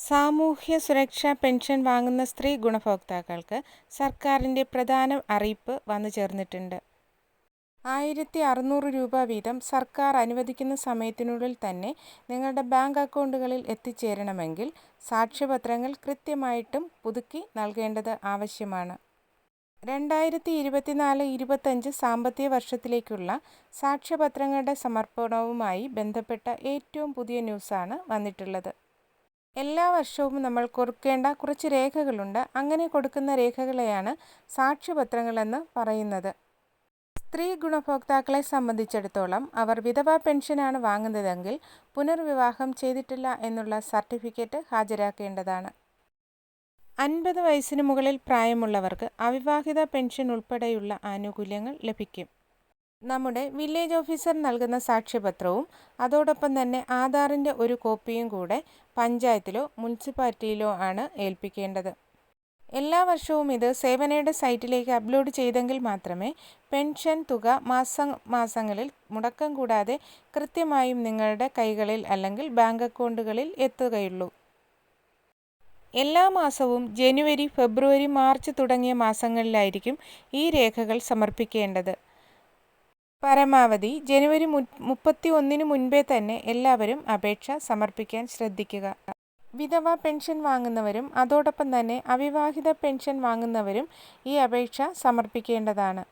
സാമൂഹ്യ സുരക്ഷാ പെൻഷൻ വാങ്ങുന്ന സ്ത്രീ ഗുണഭോക്താക്കൾക്ക് സർക്കാരിന്റെ പ്രധാന അറിയിപ്പ് വന്നു ചേർന്നിട്ടുണ്ട്. ആയിരത്തി അറുന്നൂറ് രൂപ വീതം സർക്കാർ അനുവദിക്കുന്ന സമയത്തിനുള്ളിൽ തന്നെ നിങ്ങളുടെ ബാങ്ക് അക്കൗണ്ടുകളിൽ എത്തിച്ചേരണമെങ്കിൽ സാക്ഷ്യപത്രങ്ങൾ കൃത്യമായിട്ടും പുതുക്കി നൽകേണ്ടത് ആവശ്യമാണ്. രണ്ടായിരത്തി ഇരുപത്തിനാല് ഇരുപത്തഞ്ച് സാമ്പത്തിക വർഷത്തിലേക്കുള്ള സാക്ഷ്യപത്രങ്ങളുടെ സമർപ്പണവുമായി ബന്ധപ്പെട്ട ഏറ്റവും പുതിയ ന്യൂസാണ് വന്നിട്ടുള്ളത്. എല്ലാ വർഷവും നമ്മൾ കൊടുക്കേണ്ട കുറച്ച് രേഖകളുണ്ട്. അങ്ങനെ കൊടുക്കുന്ന രേഖകളെയാണ് സാക്ഷ്യപത്രങ്ങളെന്ന് പറയുന്നത്. സ്ത്രീ ഗുണഭോക്താക്കളെ സംബന്ധിച്ചിടത്തോളം അവർ വിധവാ പെൻഷനാണ് വാങ്ങുന്നതെങ്കിൽ പുനർവിവാഹം ചെയ്തിട്ടില്ല എന്നുള്ള സർട്ടിഫിക്കറ്റ് ഹാജരാക്കേണ്ടതാണ്. അൻപത് വയസ്സിന് മുകളിൽ പ്രായമുള്ളവർക്ക് അവിവാഹിത പെൻഷൻ ഉൾപ്പെടെയുള്ള ആനുകൂല്യങ്ങൾ ലഭിക്കും. നമ്മുടെ വില്ലേജ് ഓഫീസർ നൽകുന്ന സാക്ഷ്യപത്രവും അതോടൊപ്പം തന്നെ ആധാറിന്റെ ഒരു കോപ്പിയും കൂടെ പഞ്ചായത്തിലോ മുനിസിപ്പാലിറ്റിയിലോ ആണ് ഏൽപ്പിക്കേണ്ടത്. എല്ലാ വർഷവും ഇത് സേവനയുടെ സൈറ്റിലേക്ക് അപ്ലോഡ് ചെയ്തെങ്കിൽ മാത്രമേ പെൻഷൻ തുക മാസ മാസങ്ങളിൽ മുടക്കം കൂടാതെ കൃത്യമായും നിങ്ങളുടെ കൈകളിൽ അല്ലെങ്കിൽ ബാങ്ക് അക്കൗണ്ടുകളിൽ എത്തുകയുള്ളൂ. എല്ലാ മാസവും ജനുവരി ഫെബ്രുവരി മാർച്ച് തുടങ്ങിയ മാസങ്ങളിലായിരിക്കും ഈ രേഖകൾ സമർപ്പിക്കേണ്ടത്. പരമാവധി ജനുവരി മുപ്പത്തി ഒന്നിന് മുൻപേ തന്നെ എല്ലാവരും അപേക്ഷ സമർപ്പിക്കാൻ ശ്രദ്ധിക്കുക. വിധവ പെൻഷൻ വാങ്ങുന്നവരും അതോടൊപ്പം തന്നെ അവിവാഹിത പെൻഷൻ വാങ്ങുന്നവരും ഈ അപേക്ഷ സമർപ്പിക്കേണ്ടതാണ്.